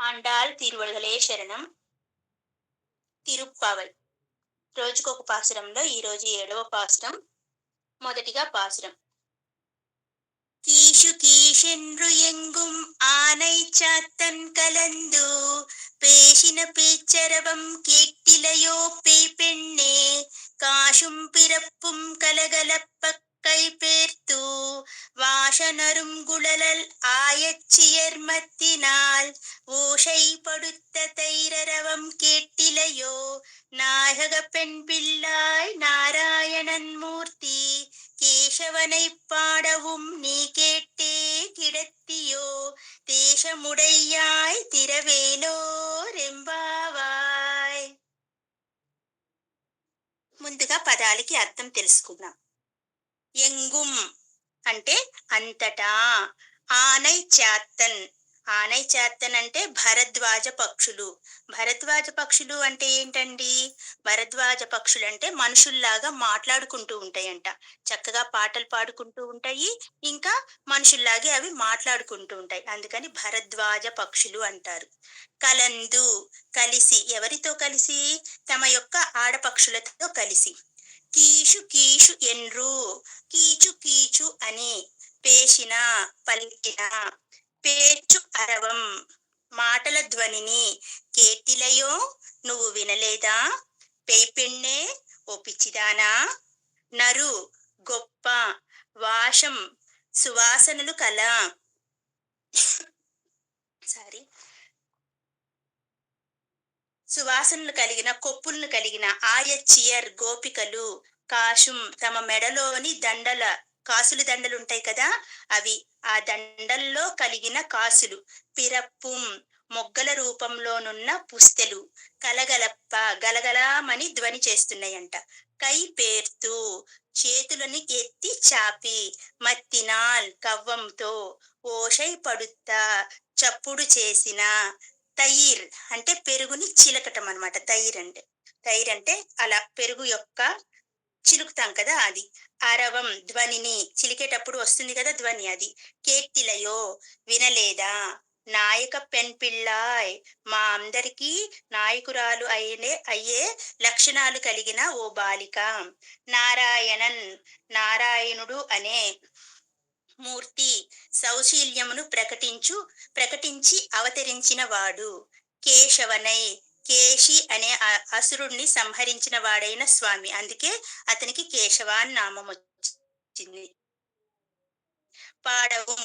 ఆండాల్ తిరువడగలే శరణం తిరుప్పావల్ రోజుకొక పాసురంలో ఈ రోజు ఏడవ పాసురం మొదటిగా పాసురం கீஷு கீஷென்று எங்கும் ஆனை சாத்தன் கலந்து பேசின பேச்சரவம் கேட்டிலையோ பேய் பெண்ணே காசும் பிறப்பும் கலகலப்ப கை பேர்த்து வாசனரும் குழலல் ஆயச்சியர்மத்தினால் ஊஷை படுத்த தைரரவம் கேட்டிலையோ நாயக பெண் பிள்ளாய் நாராயணன் மூர்த்தி கேசவனை பாடவும் நீ கேட்டே கிடத்தியோ தேசமுடையாய் திரவேலோ రెంబావాయ్ ముందుగా పదాలకి అర్థం తెలుసుకుందాం ఎంగుం. అంటే అంతటా. ఆనై చాత్తన్. ఆనై చాత్తన్ అంటే భరద్వాజ పక్షులు. భరద్వాజ పక్షులు అంటే ఏంటండి? భరద్వాజ పక్షులు అంటే మనుషుల్లాగా మాట్లాడుకుంటూ ఉంటాయంట. చక్కగా పాటలు పాడుకుంటూ ఉంటాయి. ఇంకా మనుషుల్లాగే అవి మాట్లాడుకుంటూ ఉంటాయి. అందుకని భరద్వాజ పక్షులు అంటారు. కలందు కలిసి. ఎవరితో కలిసి? తమ యొక్క ఆడపక్షులతో కలిసి. కీషు ఎన్రు కీచు కీచు అని పేసిన పలికిన పేర్చు అరవం మాటల ధ్వనిని కేటిలయో నువ్వు వినలేదా? పేపెಣ್ಣే ఓ పిచ్చిదానా? నరు గొప్ప వాషం సువాసనలు కల. సారీ సువాసనలు కలిగిన కొప్పులను కలిగిన ఆయచ్చియర్ గోపికలు కాశుం తమ మెడలోని దండల కాసులు దండలు ఉంటాయి కదా అవి ఆ దండల్లో కలిగిన కాసులు. పిరప్పుం మొగ్గల రూపంలోనున్న పుస్తెలు కలగలప్ప గలగలామని ధ్వని చేస్తున్నాయంట. కై పేర్తూ చేతులని ఎత్తి చాపి మత్తినాల్ కవ్వంతో ఓషై పడుతా చప్పుడు చేసిన తయిర్ అంటే పెరుగుని చిలకటం అనమాట తయిర్ అంటే తయిర్ అంటే అలా పెరుగు యొక్క చిలుకుతాం కదా అది. అరవం ధ్వనిని చిలికేటప్పుడు వస్తుంది కదా ధ్వని అది. కేట్టిలయో వినలేదా? నాయక పెన్ పిల్లాయ్ మా అందరికీ నాయకురాలు అయినే అయ్యే లక్షణాలు కలిగిన ఓ బాలిక. నారాయణన్ నారాయణుడు అనే మూర్తి సౌశీల్యమును ప్రకటించు ప్రకటించి అవతరించిన వాడు కేశవనై కేశి అనే అసురుణ్ణి సంహరించిన వాడైన స్వామి. అందుకే అతనికి కేశవ అని నామం వచ్చింది. పాడవు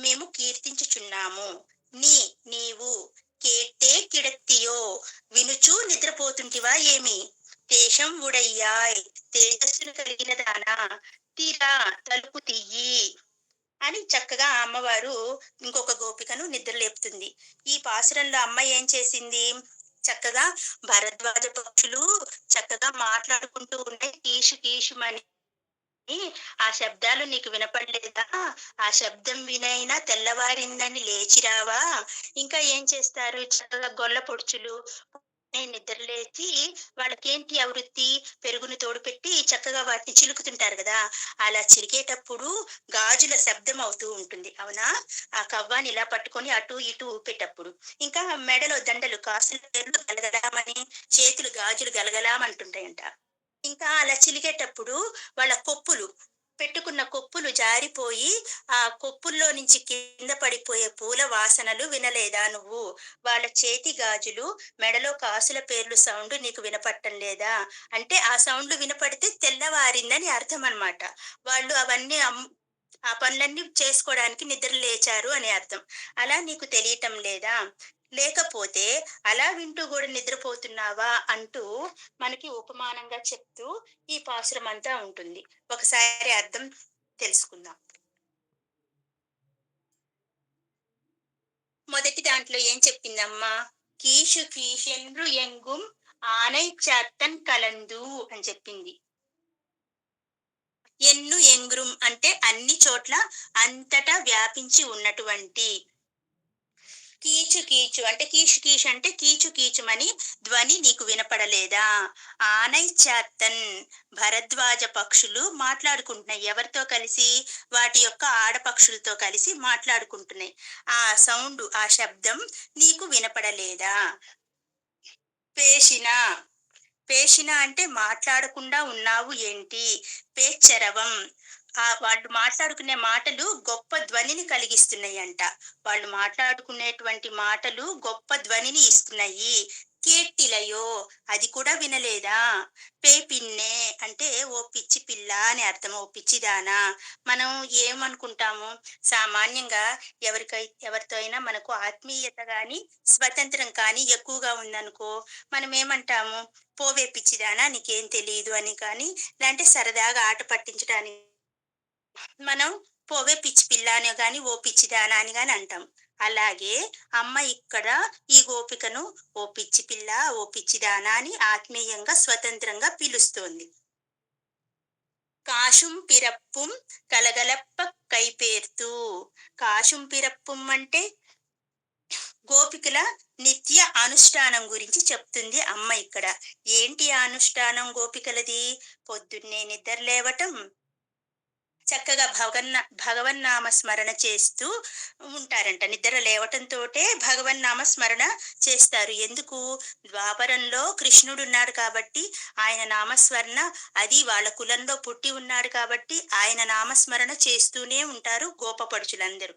మేము కీర్తించుచున్నాము. నీ నీవు కేట్టే కిడత్తియో వినుచూ నిద్రపోతుంటివా ఏమి? దేశం ఉడయ్యాయ్ తేజస్సును కలిగిన దానా? తీరా తలుపు తీయి అని చక్కగా అమ్మవారు ఇంకొక గోపికను నిద్రలేపుతుంది. ఈ పాసురంలో అమ్మ ఏం చేసింది? చక్కగా భరద్వాజ పక్షులు చక్కగా మాట్లాడుకుంటూ ఉన్నాయి కీషు కీషుమని ఆ శబ్దాలు నీకు వినపడలేదా? ఆ శబ్దం వినైనా తెల్లవారిందని లేచిరావా? ఇంకా ఏం చేస్తారు? చక్కగా గొల్ల పొడుచులు నేను నిద్రలేచి వాళ్ళకేంటి అవృత్తి? పెరుగును తోడుపెట్టి చక్కగా వాటిని చిలుకుతుంటారు కదా. అలా చిరిగేటప్పుడు గాజుల శబ్దం అవుతూ ఉంటుంది. అవునా? ఆ కవ్వాని ఇలా పట్టుకొని అటు ఇటు ఊపేటప్పుడు. ఇంకా మెడలో దండలు కాసులు పేర్లు గలగలామని చేతులు గాజులు గలగలామంటుంటాయంట. ఇంకా అలా చిలిగేటప్పుడు వాళ్ళ కొప్పులు పెట్టుకున్న కొప్పులు జారిపోయి ఆ కొప్పుల్లో నుంచి కింద పడిపోయే పూల వాసనలు వినలేదా నువ్వు? వాళ్ళ చేతి గాజులు మెడలో కాసుల పేర్లు సౌండ్ నీకు వినపట్టం లేదా? అంటే ఆ సౌండ్లు వినపడితే తెల్లవారిందని అర్థం అనమాట వాళ్ళు అవన్నీ ఆ పనులన్నీ చేసుకోవడానికి నిద్ర లేచారు అని అర్థం. అలా నీకు తెలియటం లేదా? లేకపోతే అలా వింటూ కూడా నిద్రపోతున్నావా అంటూ మనకి ఉపమానంగా చెప్తూ ఈ పాసురం అంతా ఉంటుంది. ఒకసారి అర్థం తెలుసుకుందాం. మొదటి దాంట్లో ఏం చెప్పిందమ్మా? కీషు కీషెన్రు ఎంగుం ఆనై చాత్తన్ కలందు అని చెప్పింది. ఎన్ను ఎంగ్రుం అంటే అన్ని చోట్ల అంతటా వ్యాపించి ఉన్నటువంటి కీచు కీచు అంటే కీచు కీచు అంటే కీచు కీచుమని ధ్వని నీకు వినపడలేదా? ఆనై చాత్తన్ భరద్వాజ పక్షులు మాట్లాడుకుంటున్నాయి. ఎవరితో కలిసి? వాటి యొక్క ఆడపక్షులతో కలిసి మాట్లాడుకుంటున్నాయి. ఆ సౌండ్ ఆ శబ్దం నీకు వినపడలేదా? పేషిన? పేషిన అంటే మాట్లాడకుండా ఉన్నావు ఏంటి? పేచ్చరవం. ఆ వాళ్ళు మాట్లాడుకునే మాటలు గొప్ప ధ్వనిని కలిగిస్తున్నాయి అంట వాళ్ళు మాట్లాడుకునేటువంటి మాటలు గొప్ప ధ్వనిని ఇస్తున్నాయి. కేట్టిలయో అది కూడా వినలేదా? పే పిన్నే అంటే ఓ పిచ్చి పిల్ల అని అర్థం ఓ పిచ్చిదానా మనం ఏమనుకుంటాము? సామాన్యంగా ఎవరికై ఎవరితో అయినా మనకు ఆత్మీయత కానీ స్వతంత్రం కానీ ఎక్కువగా ఉందనుకో మనం ఏమంటాము? పోవే పిచ్చిదానా నీకేం తెలియదు అని కానీ లేదంటే సరదాగా ఆట పట్టించడానికి మనం పోవే పిచ్చి పిల్ల అని కానీ ఓ పిచ్చిదానా అని కానీ అంటాం. అలాగే అమ్మ ఇక్కడ ఈ గోపికను ఓ పిచ్చి పిల్ల ఓ పిచ్చిదానా అని ఆత్మీయంగా స్వతంత్రంగా పిలుస్తోంది. కాశుం పిరప్పుం కలగలప్ప కైపేర్తూ. కాశుం పిరప్పుం అంటే గోపికల నిత్య అనుష్ఠానం గురించి చెప్తుంది అమ్మ ఇక్కడ. ఏంటి ఆ అనుష్ఠానం గోపికలది? పొద్దున్నే నిద్ర లేవటం చక్కగా భగవన్న భగవన్నామ స్మరణ చేస్తూ ఉంటారంట. నిద్ర లేవటంతోటే భగవన్నామ స్మరణ చేస్తారు. ఎందుకు? ద్వాపరంలో కృష్ణుడు ఉన్నాడు కాబట్టి ఆయన నామస్మరణ అది వాళ్ళ కులంలో పుట్టి ఉన్నాడు కాబట్టి ఆయన నామస్మరణ చేస్తూనే ఉంటారు గోపపడుచులందరూ.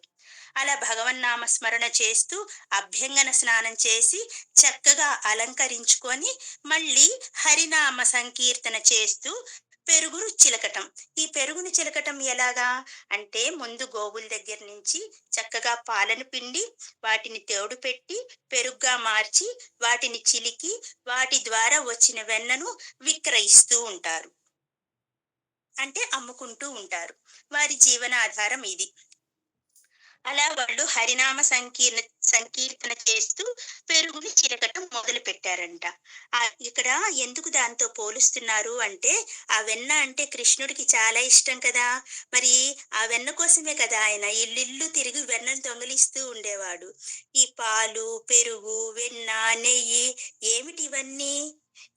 అలా భగవన్నామ స్మరణ చేస్తూ అభ్యంగన స్నానం చేసి చక్కగా అలంకరించుకొని మళ్ళీ హరినామ సంకీర్తన చేస్తూ పెరుగును చిలకటం. ఈ పెరుగును చిలకటం ఎలాగా? అంటే ముందు గోవుల దగ్గర నుంచి చక్కగా పాలను పిండి వాటిని తేడు పెట్టి పెరుగుగా మార్చి వాటిని చిలికి వాటి ద్వారా వచ్చిన వెన్నను విక్రయిస్తూ ఉంటారు. అంటే అమ్ముకుంటూ ఉంటారు. వారి జీవనాధారం ఇది. అలా వాళ్ళు హరినామ సంకీర్ణ సంకీర్తన చేస్తూ పెరుగుని చిరకటం మొదలు పెట్టారంట ఇక్కడ ఎందుకు దాంతో పోలుస్తున్నారు అంటే ఆ వెన్న అంటే కృష్ణుడికి చాలా ఇష్టం కదా. మరి ఆ వెన్న కోసమే కదా ఆయన ఇల్లు తిరిగి వెన్నను దొంగిలిస్తూ ఉండేవాడు. ఈ పాలు పెరుగు వెన్న నెయ్యి ఏమిటి ఇవన్నీ?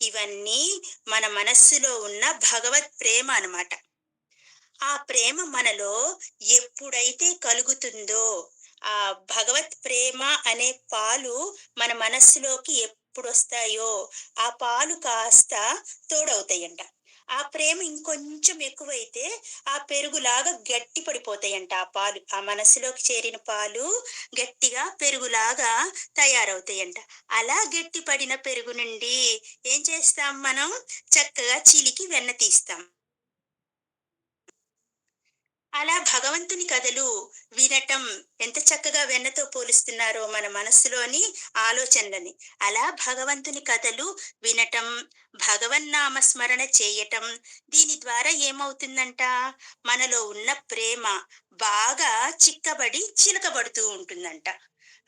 ఇవన్నీ మన మనస్సులో ఉన్న భగవత్ ప్రేమ అన్నమాట. ఆ ప్రేమ మనలో ఎప్పుడైతే కలుగుతుందో ఆ భగవత్ ప్రేమ అనే పాలు మన మనస్సులోకి ఎప్పుడు వస్తాయో ఆ పాలు కాస్త తోడవుతాయంట. ఆ ప్రేమ ఇంకొంచెం ఎక్కువైతే ఆ పెరుగులాగా గట్టి పడిపోతాయంట ఆ పాలు. ఆ మనసులోకి చేరిన పాలు గట్టిగా పెరుగులాగా తయారవుతాయంట. అలా గట్టి పడిన పెరుగు నుండి ఏం చేస్తాం మనం? చక్కగా చిలికి వెన్న తీస్తాం. అలా భగవంతుని కథలు వినటం ఎంత చక్కగా వెన్నతో పోలుస్తున్నారో మన మనస్సులోని ఆలోచనలని. అలా భగవంతుని కథలు వినటం భగవన్నామ స్మరణ చేయటం దీని ద్వారా ఏమవుతుందంట? మనలో ఉన్న ప్రేమ బాగా చిక్కబడి చిలకబడుతూ ఉంటుందంట.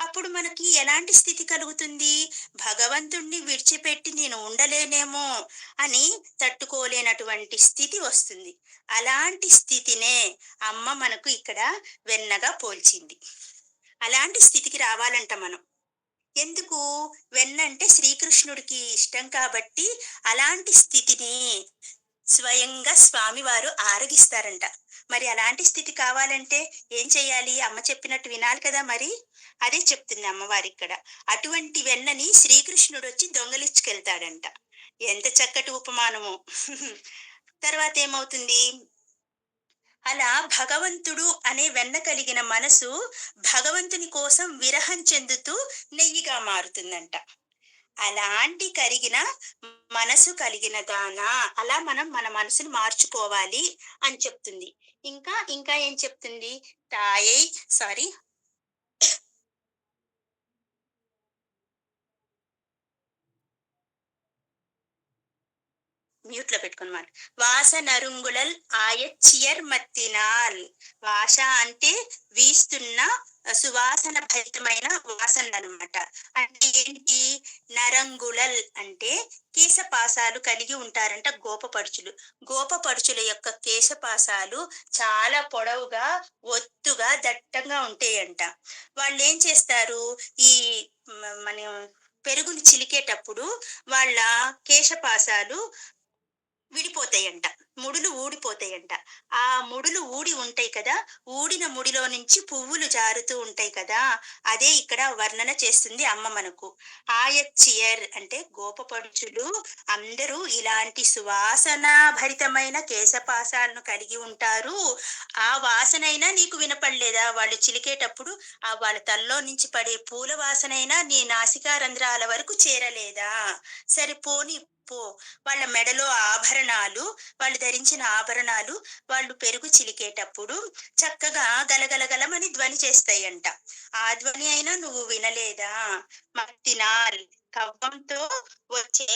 అప్పుడు మనకి ఎలాంటి స్థితి కలుగుతుంది? భగవంతుణ్ణి విడిచిపెట్టి నేను ఉండలేనేమో అని తట్టుకోలేనటువంటి స్థితి వస్తుంది. అలాంటి స్థితినే అమ్మ మనకు ఇక్కడ వెన్నగా పోల్చింది. అలాంటి స్థితికి రావాలంట మనం. ఎందుకు? వెన్న అంటే శ్రీకృష్ణుడికి ఇష్టం కాబట్టి అలాంటి స్థితిని స్వయంగా స్వామివారు ఆరగిస్తారంట. మరి అలాంటి స్థితి కావాలంటే ఏం చేయాలి? అమ్మ చెప్పినట్టు వినాలి కదా మరి? అదే చెప్తుంది అమ్మవారి ఇక్కడ అటువంటి వెన్నని శ్రీకృష్ణుడు వచ్చి దొంగలించుకెళ్తాడంట ఎంత చక్కటి ఉపమానము. తర్వాత ఏమవుతుంది అలా భగవంతుడు అనే వెన్న కలిగిన మనసు భగవంతుని కోసం విరహం చెందుతూ నెయ్యిగా మారుతుందంట. అలాంటి కరిగిన మనసు కలిగిన దానా అలా మనం మన మనసును మార్చుకోవాలి అని చెప్తుంది. ఇంకా ఇంకా ఏం చెప్తుంది? తాయై సారీ మ్యూట్లో పెట్టుకున్నమాట. వాస నరుంగుళల్ ఆయచ్చియర్ మత్తినాల్ వాస అంటే వీస్తున్న సువాసన భరితమైన వాసనలు అనమాట అంటే ఏంటి? నరంగుళల్ అంటే కేశపాసాలు కలిగి ఉంటారంట గోపపడుచులు గోపపడుచుల యొక్క కేశపాసాలు చాలా పొడవుగా ఒత్తుగా దట్టంగా ఉంటాయంట. వాళ్ళు ఏం చేస్తారు? ఈ మన పెరుగుని చిలికేటప్పుడు వాళ్ళ కేశపాసాలు విడిపోతాయంట. ముడులు ఊడిపోతాయంట. ఆ ముడులు ఊడి ఉంటాయి కదా ఊడిన ముడిలో నుంచి పువ్వులు జారుతూ ఉంటాయి కదా అదే ఇక్కడ వర్ణన చేస్తుంది అమ్మ మనకు. ఆయచ్చియర్ అంటే గోపపడుచులు అందరూ ఇలాంటి సువాసన భరితమైన కేశపాసాలను కలిగి ఉంటారు. ఆ వాసనైనా నీకు వినపడలేదా? వాళ్ళు చిలికేటప్పుడు ఆ వాళ్ళ తల్లో నుంచి పడే పూల వాసనైనా నీ నాసికా రంధ్రాల వరకు చేరలేదా? సరే పోని పో. వాళ్ళ మెడలో ఆభరణాలు వాళ్ళు ధరించిన ఆభరణాలు వాళ్ళు పెరుగు చిలికేటప్పుడు చక్కగా గలగలగలమని ధ్వని చేస్తాయంట. ఆ ధ్వని అయినా నువ్వు వినలేదా? మత్తినాల్. కవ్వంతో వచ్చే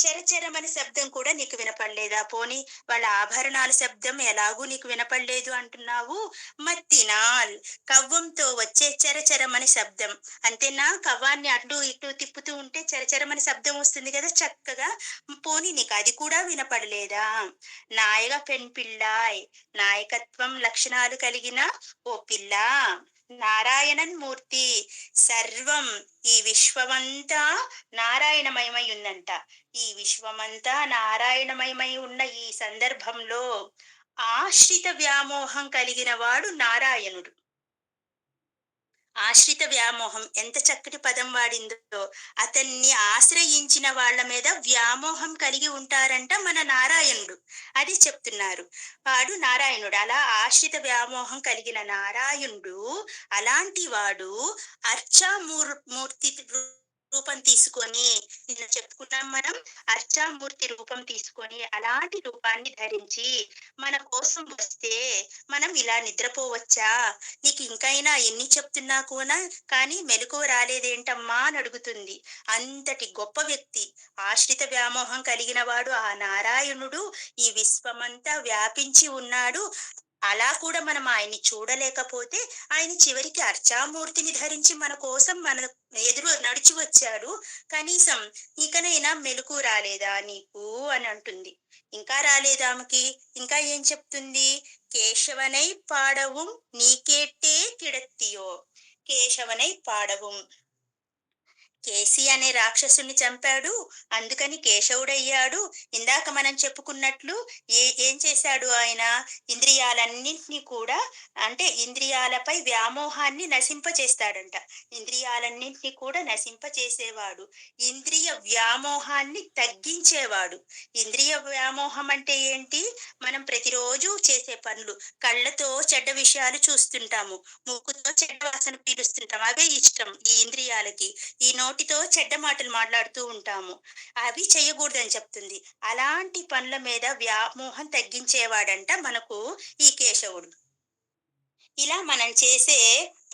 చెరచెరమని శబ్దం కూడా నీకు వినపడలేదా? పోని వాళ్ళ ఆభరణాల శబ్దం ఎలాగూ నీకు వినపడలేదు అంటున్నావు? మత్తినాల్. కవ్వంతో వచ్చే చెరచెరమని శబ్దం. అంతేనా? కవ్వాన్ని అటు ఇటు తిప్పుతూ ఉంటే చెరచెరమని శబ్దం వస్తుంది కదా చక్కగా. పోనీ నీకు అది కూడా వినపడలేదా? నాయక పెన్ పిల్లాయ్ నాయకత్వం లక్షణాలు కలిగిన ఓ పిల్ల. నారాయణన్ మూర్తి సర్వం ఈ విశ్వమంతా నారాయణమయమై ఉందంట ఈ విశ్వమంతా నారాయణమయమై ఉన్న ఈ సందర్భంలో ఆశ్రిత వ్యామోహం కలిగిన వాడు నారాయణుడు. ఆశ్రిత వ్యామోహం ఎంత చక్కటి పదం వాడిందో. అతన్ని ఆశ్రయించిన వాళ్ళ మీద వ్యామోహం కలిగి ఉంటారంట మన నారాయణుడు. అది చెప్తున్నారు. వాడు నారాయణుడు. అలా ఆశ్రిత వ్యామోహం కలిగిన నారాయణుడు అలాంటి వాడు అర్చామూర్ మూర్తి రూ- రూపం తీసుకొని నిన్న మనం. అర్చామూర్తి రూపం తీసుకొని అలాంటి రూపాన్ని ధరించి మన కోసం వస్తే మనం ఇలా నిద్రపోవచ్చా? నీకు ఇంకైనా ఎన్ని చెప్తున్నా కూడా కానీ మెలకువ రాలేదేంటమ్మా అని అడుగుతుంది. అంతటి గొప్ప వ్యక్తి ఆశ్రిత వ్యామోహం కలిగిన వాడు ఆ నారాయణుడు. ఈ విశ్వమంతా వ్యాపించి ఉన్నాడు. అలా కూడా మనం ఆయన్ని చూడలేకపోతే ఆయన చివరికి అర్చామూర్తిని ధరించి మన కోసం మన ఎదురు నడిచి వచ్చాడు. కనీసం ఇకనైనా మెలకు రాలేదా నీకు? అని అంటుంది. ఇంకా రాలేదా ఆమెకి? ఇంకా ఏం చెప్తుంది? కేశవనై పాడవు నీకేటే కిడత్తియో. కేశవనై పాడవు. కేసి అనే రాక్షసుని చంపాడు. అందుకని కేశవుడయ్యాడు. ఇందాక మనం చెప్పుకున్నట్లు ఏ ఏం చేశాడు ఆయన? ఇంద్రియాలన్నింటినీ కూడా అంటే ఇంద్రియాలపై వ్యామోహాన్ని నశింపచేస్తాడంట. ఇంద్రియాలన్నింటినీ కూడా నశింపచేసేవాడు. ఇంద్రియ వ్యామోహాన్ని తగ్గించేవాడు. ఇంద్రియ వ్యామోహం అంటే ఏంటి? మనం ప్రతిరోజు చేసే పనులు. కళ్ళతో చెడ్డ విషయాలు చూస్తుంటాము. ముక్కుతో చెడ్డ వాసన పీలుస్తుంటాం. అవే ఇష్టం ఈ ఇంద్రియాలకి. ఈ నోటితో చెడ్డ మాటలు మాట్లాడుతూ ఉంటాము. అవి చేయకూడదని చెప్తుంది. అలాంటి పనుల మీద వ్యామోహం తగ్గించేవాడంట మనకు ఈ కేశవుడు. ఇలా మనం చేసే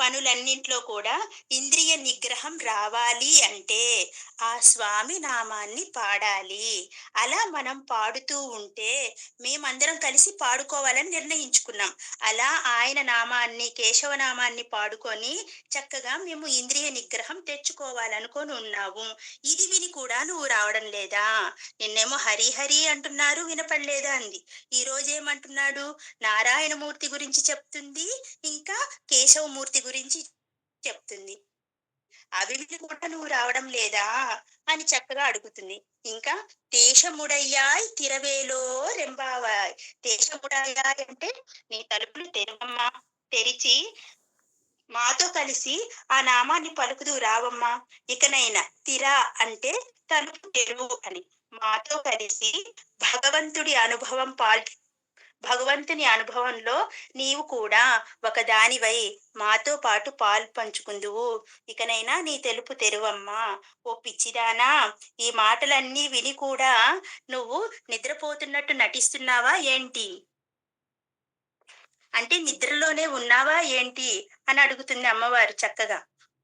పనులన్నింట్లో కూడా ఇంద్రియ నిగ్రహం రావాలి అంటే ఆ స్వామి నామాన్ని పాడాలి. అలా మనం పాడుతూ ఉంటే మేమందరం కలిసి పాడుకోవాలని నిర్ణయించుకున్నాం. అలా ఆయన నామాన్ని కేశవ నామాన్ని పాడుకొని చక్కగా మేము ఇంద్రియ నిగ్రహం తెచ్చుకోవాలనుకొని ఉన్నాము. ఇది విని కూడా నువ్వు రావడం లేదా? నిన్నేమో హరిహరి అంటున్నారు వినపడలేదా అంది. ఈ రోజు ఏమంటున్నాడు నారాయణమూర్తి గురించి చెప్తుంది. ఇంకా కేశవమూర్తి గురించి చెప్తుంది. అవి కూడా నువ్వు రావడం లేదా? అని చక్కగా అడుగుతుంది. ఇంకా దేశముడయ్యాయ్ తిరవేలో రెంబావాయ్. దేశముడయ్యాయ్ అంటే నీ తలుపులు తెరవమ్మా. తెరిచి మాతో కలిసి ఆ నామాన్ని పలుకుదు రావమ్మా. ఇకనైనా తిరా అంటే తలుపు తెరువు అని. మాతో కలిసి భగవంతుడి అనుభవం పాల్ భగవంతుని అనుభవంలో నీవు కూడా ఒకదానివై మాతో పాటు పాలు పంచుకుందువు. ఇకనైనా నీ తెలుపు తెరువమ్మా. ఓ పిచ్చిదానా ఈ మాటలన్నీ విని కూడా నువ్వు నిద్రపోతున్నట్టు నటిస్తున్నావా ఏంటి? అంటే నిద్రలోనే ఉన్నావా ఏంటి? అని అడుగుతుంది అమ్మవారు చక్కగా.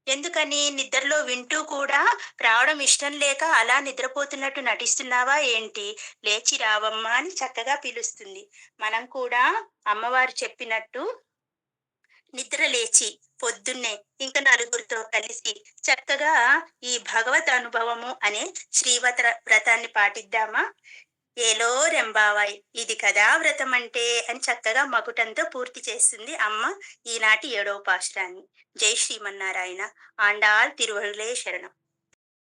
ఎందుకని? నిద్రలో వింటూ కూడా రావడం ఇష్టం లేక అలా నిద్రపోతున్నట్టు నటిస్తున్నావా ఏంటి? లేచి రావమ్మా అని చక్కగా పిలుస్తుంది. మనం కూడా అమ్మవారు చెప్పినట్టు నిద్ర లేచి పొద్దున్నే ఇంకా నలుగురితో కలిసి చక్కగా ఈ భగవత్ అనుభవము అనే శ్రీవత వ్రతాన్ని పాటిద్దామా? ఏలో రెంబావాయ్ ఇది కదా వ్రతం అంటే అని చక్కగా మకుటంతో పూర్తి చేస్తుంది అమ్మ ఈనాటి ఏడవ పాశురాన్ని జై శ్రీమన్నారాయణ. ఆండాల్ తిరువళ్ళే శరణం.